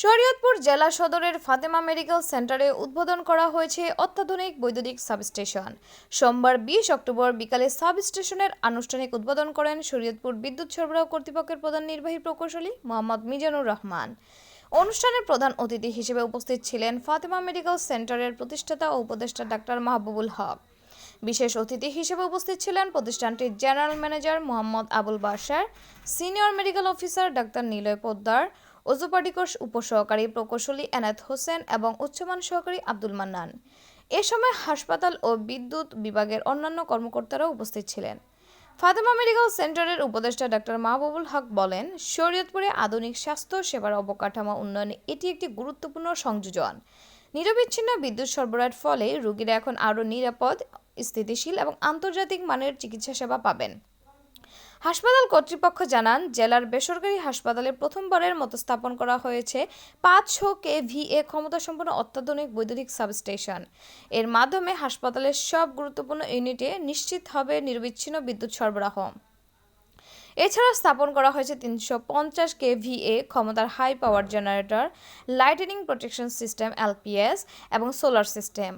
শরীয়তপুর জেলা সদরের ফাতেমা মেডিকেল সেন্টারে উদ্বোধন করা হয়েছে অত্যাধুনিক বৈদ্যুতিক সাবস্টেশন। সোমবার বিশ অক্টোবর বিকালে সাবস্টেশনের আনুষ্ঠানিক উদ্বোধন করেন শরীয়তপুর বিদ্যুৎ সরবরাহ কর্তৃপক্ষের প্রধান নির্বাহী প্রকৌশলী মোহাম্মদ মিজানুর রহমান। অনুষ্ঠানের প্রধান অতিথি হিসেবে উপস্থিত ছিলেন ফাতেমা মেডিকেল সেন্টারের প্রতিষ্ঠাতা ও উপদেষ্টা ডাক্তার মাহবুবুল হক। বিশেষ অতিথি হিসেবে উপস্থিত ছিলেন প্রতিষ্ঠানটির general manager Mohammad Abul Bashar, senior medical officer doctor Niloy Poddar অজুপাটিকোষ উপসহকারী প্রকৌশলী এনায়েত হোসেন এবং উচ্চমান সহকারী আব্দুল মান্নান। এ সময় হাসপাতাল ও বিদ্যুৎ বিভাগের অন্যান্য কর্মকর্তারাও উপস্থিত ছিলেন। ফাতেমা মেডিকেল সেন্টারের উপদেষ্টা ডাক্তার মাহবুবুল হক বলেন, শরীয়তপুরে আধুনিক স্বাস্থ্য সেবার অবকাঠামো উন্নয়নে এটি একটি গুরুত্বপূর্ণ সংযোজন। নিরবিচ্ছিন্ন বিদ্যুৎ সরবরাহের ফলে রোগীরা এখন আরও নিরাপদ, স্থিতিশীল এবং আন্তর্জাতিক মানের চিকিৎসা সেবা পাবেন। হাসপাতাল কর্তৃপক্ষ জানান, জেলার বেসরকারি হাসপাতালে প্রথমবারের মতো স্থাপন করা হয়েছে পাঁচশো কে ভি ভিএ ক্ষমতাসম্পন্ন অত্যাধুনিক বৈদ্যুতিক সাবস্টেশন। এর মাধ্যমে হাসপাতালের সব গুরুত্বপূর্ণ ইউনিটে নিশ্চিত হবে নির্বিচ্ছিন্ন বিদ্যুৎ সরবরাহ। এছাড়া স্থাপন করা হয়েছে তিনশো পঞ্চাশ কেভিএ ক্ষমতার high power generator lightning protection system LPS এবং সোলার সিস্টেম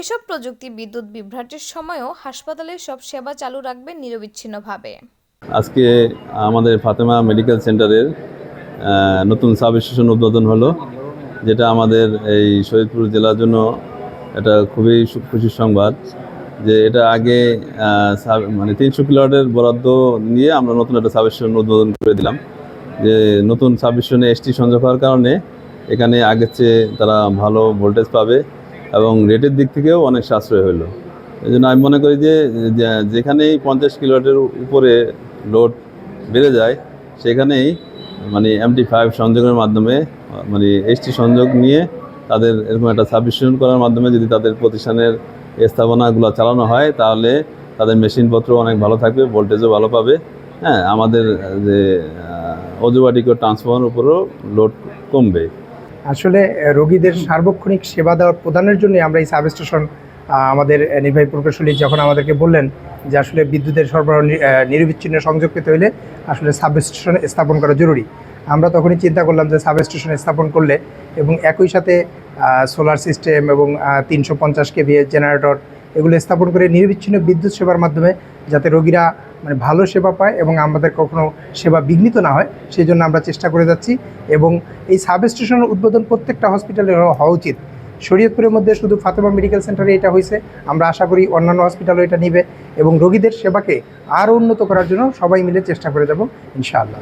এসব প্রযুক্তি বিদ্যুৎ বিভ্রাটের সময়ও হাসপাতালের সব সেবা চালু রাখবে নিরবিচ্ছিন্নভাবে। আজকে আমাদের ফাতেমা মেডিকেল সেন্টারের নতুন সাব স্টেশন উদ্বোধন হলো, যেটা আমাদের এই শরীদপুর জেলার জন্য এটা খুবই খুশির সংবাদ। যে এটা আগে মানে তিনশো কিলোয়াটের বরাদ্দ নিয়ে আমরা নতুন একটা সাব স্টেশন উদ্বোধন করে দিলাম। যে নতুন সাব স্টেশনে এসটি সংযোগ হওয়ার কারণে এখানে আগের চেয়ে তারা ভালো ভোল্টেজ পাবে এবং রেটের দিক থেকেও অনেক সাশ্রয় হলো। এই জন্য আমি মনে করি যে যেখানেই পঞ্চাশ কিলোওয়াটের উপরে লোড বেড়ে যায়, সেখানেই মানে এমটি ফাইভ সংযোগের মাধ্যমে মানে এসটি সংযোগ নিয়ে তাদের এরকম একটা সাবমিশন করার মাধ্যমে যদি তাদের প্রতিষ্ঠানের স্থাপনাগুলো চালানো হয়, তাহলে তাদের মেশিনপত্র অনেক ভালো থাকবে, ভোল্টেজও ভালো পাবে। হ্যাঁ আমাদের যে অজুবাটিক ট্রান্সফর্মার উপরেও লোড কমবে। আসলে রোগীদের সার্বক্ষণিক সেবা দেওয়ার প্রদানের জন্য আমরা এই সাবস্টেশন আমাদের নির্বাহী প্রকৌশলী যখন আমাদেরকে বললেন যে আসলে বিদ্যুতের সরবরাহ নিরবিচ্ছিন্ন সংযোগ পেতে হলে আসলে সাবস্টেশন স্থাপন করা জরুরি। আমরা তখনই চিন্তা করলাম যে সাবস্টেশন স্থাপন করলে এবং একই সাথে সোলার সিস্টেম এবং তিনশো পঞ্চাশ কেভি জেনারেটর এগুলো স্থাপন করে নির্বিচ্ছিন্ন বিদ্যুৎ সেবার মাধ্যমে যাতে রোগীরা মানে ভালো সেবা পায় এবং আমাদের কখনো সেবা বিঘ্নিত না হয় সেই জন্য আমরা চেষ্টা করে যাচ্ছি এবং এই সাব স্টেশনের উদ্বোধন প্রত্যেকটা হসপিটালে হওয়া উচিত। শরীয়তপুরের মধ্যে শুধু ফাতেমা মেডিকেল সেন্টারে এটা হয়েছে আমরা আশা করি অন্যান্য হসপিটালও এটা নিবে এবং রোগীদের সেবাকে আরও উন্নত করার জন্য সবাই মিলে চেষ্টা করে যাব, ইনশাআল্লাহ।